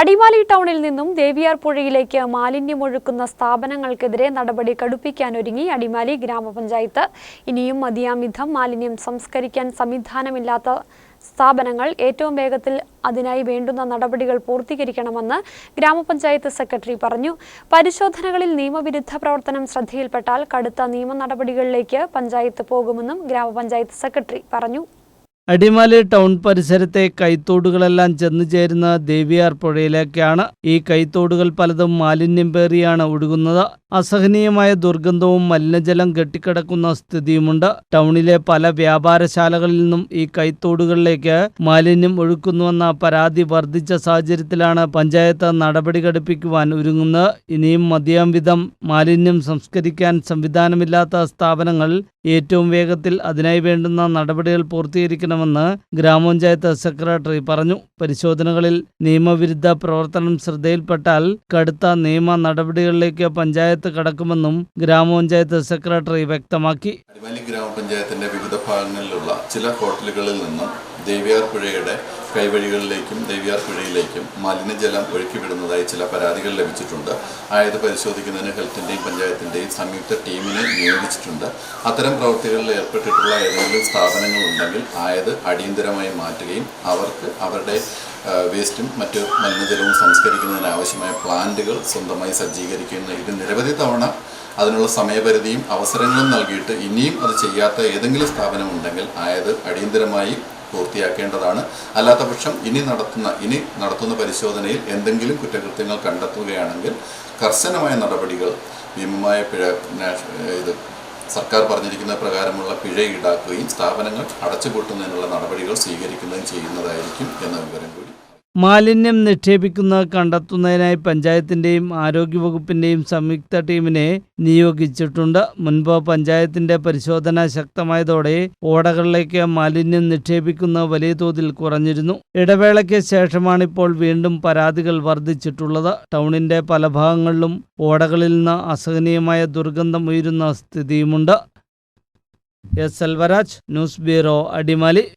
അടിമാലി ടൗണിൽ നിന്നും ദേവിയാർ പുഴയിലേക്ക് മാലിന്യമൊഴുക്കുന്ന സ്ഥാപനങ്ങൾക്കെതിരെ നടപടി കടുപ്പിക്കാനൊരുങ്ങി അടിമാലി ഗ്രാമപഞ്ചായത്ത്. ഇനിയും മതിയാമിധം മാലിന്യം സംസ്കരിക്കാൻ സംവിധാനമില്ലാത്ത സ്ഥാപനങ്ങൾ ഏറ്റവും വേഗത്തിൽ അതിനായി വേണ്ടുന്ന നടപടികൾ പൂർത്തീകരിക്കണമെന്ന് ഗ്രാമപഞ്ചായത്ത് സെക്രട്ടറി പറഞ്ഞു. പരിശോധനകളിൽ നിയമവിരുദ്ധ പ്രവർത്തനം ശ്രദ്ധയിൽപ്പെട്ടാൽ കടുത്ത നിയമ നടപടികളിലേക്ക് പഞ്ചായത്ത് പോകുമെന്നും ഗ്രാമപഞ്ചായത്ത് സെക്രട്ടറി പറഞ്ഞു. അടിമാലി ടൗൺ പരിസരത്തെ കൈത്തോടുകളെല്ലാം ചെന്നു ചേരുന്ന ദേവിയാർ പുഴയിലേക്കാണ് ഈ കൈത്തോടുകൾ പലതും മാലിന്യം പേറിയാണ് ഒഴുകുന്നത്. അസഹനീയമായ ദുർഗന്ധവും മലിനജലം കെട്ടിക്കിടക്കുന്ന സ്ഥിതിയുമുണ്ട്. ടൗണിലെ പല വ്യാപാരശാലകളിൽ നിന്നും ഈ കൈത്തോടുകളിലേക്ക് മാലിന്യം ഒഴുക്കുന്നുവെന്ന പരാതി വർദ്ധിച്ച സാഹചര്യത്തിലാണ് പഞ്ചായത്ത് നടപടി ഘടിപ്പിക്കുവാൻ ഒരുങ്ങുന്നത്. ഇനിയും മതിയാം വിധം മാലിന്യം സംസ്കരിക്കാൻ സംവിധാനമില്ലാത്ത സ്ഥാപനങ്ങൾ ഏറ്റവും വേഗത്തിൽ അതിനായി വേണ്ടുന്ന നടപടികൾ പൂർത്തീകരിക്കണമെന്ന് ഗ്രാമപഞ്ചായത്ത് സെക്രട്ടറി പറഞ്ഞു. പരിശോധനകളിൽ നിയമവിരുദ്ധ പ്രവർത്തനം ശ്രദ്ധയിൽപ്പെട്ടാൽ കടുത്ത നിയമ നടപടികളിലേക്ക് പഞ്ചായത്ത് കടക്കുമെന്നും ഗ്രാമപഞ്ചായത്ത് സെക്രട്ടറി വ്യക്തമാക്കി. ഗ്രാമപഞ്ചായത്തിന്റെ വിവിധ ഭാഗങ്ങളിലുള്ള ചില ഹോട്ടലുകളിൽ നിന്നും ദേവിയാർ പുഴയുടെ കൈവഴികളിലേക്കും ദേവിയാർ പുഴയിലേക്കും മലിനജലം ഒഴുക്കിവിടുന്നതായി ചില പരാതികൾ ലഭിച്ചിട്ടുണ്ട്. ആയത് പരിശോധിക്കുന്നതിന് ഹെൽത്തിന്റെയും പഞ്ചായത്തിന്റെയും സംയുക്ത ടീമിനെ നിയോഗിച്ചിട്ടുണ്ട്. അത്തരം പ്രവൃത്തികളിൽ ഏർപ്പെട്ടിട്ടുള്ള ഏതെങ്കിലും സ്ഥാപനങ്ങൾ ഉണ്ടെങ്കിൽ ആയത് അടിയന്തരമായി മാറ്റുകയും അവർക്ക് അവരുടെ വേസ്റ്റും മറ്റ് മലിനജലവും സംസ്കരിക്കുന്നതിന് ആവശ്യമായ പ്ലാന്റുകൾ സ്വന്തമായി സജ്ജീകരിക്കുന്ന ഇത് നിരവധി തവണ അതിനുള്ള സമയപരിധിയും അവസരങ്ങളും നൽകിയിട്ട് ഇനിയും അത് ചെയ്യാത്ത ഏതെങ്കിലും സ്ഥാപനം ഉണ്ടെങ്കിൽ ആയത് അടിയന്തരമായി പൂർത്തിയാക്കേണ്ടതാണ്. അല്ലാത്ത പക്ഷം ഇനി നടത്തുന്ന ഇനി നടത്തുന്ന പരിശോധനയിൽ എന്തെങ്കിലും കുറ്റകൃത്യങ്ങൾ കണ്ടെത്തുകയാണെങ്കിൽ കർശനമായ നടപടികൾ ഭീമമായ പിഴ ഇത് സർക്കാർ പറഞ്ഞിരിക്കുന്ന പ്രകാരമുള്ള പിഴ ഈടാക്കുകയും സ്ഥാപനങ്ങൾ അടച്ചുപൂട്ടുന്നതിനുള്ള നടപടികൾ സ്വീകരിക്കുകയും ചെയ്യുന്നതായിരിക്കും എന്ന വിവരം കൂടി. മാലിന്യം നിക്ഷേപിക്കുന്നത് കണ്ടെത്തുന്നതിനായി പഞ്ചായത്തിന്റെയും ആരോഗ്യവകുപ്പിന്റെയും സംയുക്ത ടീമിനെ നിയോഗിച്ചിട്ടുണ്ട്. മുൻപ് പഞ്ചായത്തിന്റെ പരിശോധന ശക്തമായതോടെ ഓടകളിലേക്ക് മാലിന്യം നിക്ഷേപിക്കുന്ന വലിയ തോതിൽ കുറഞ്ഞിരുന്നു. ഇടവേളയ്ക്ക് ശേഷമാണിപ്പോൾ വീണ്ടും പരാതികൾ വർദ്ധിച്ചിട്ടുള്ളത്. ടൗണിന്റെ പല ഭാഗങ്ങളിലും ഓടകളിൽ നിന്ന് അസഹനീയമായ ദുർഗന്ധം ഉയരുന്ന സ്ഥിതിയുമുണ്ട്. S. Selvaraj news bureau Adimali.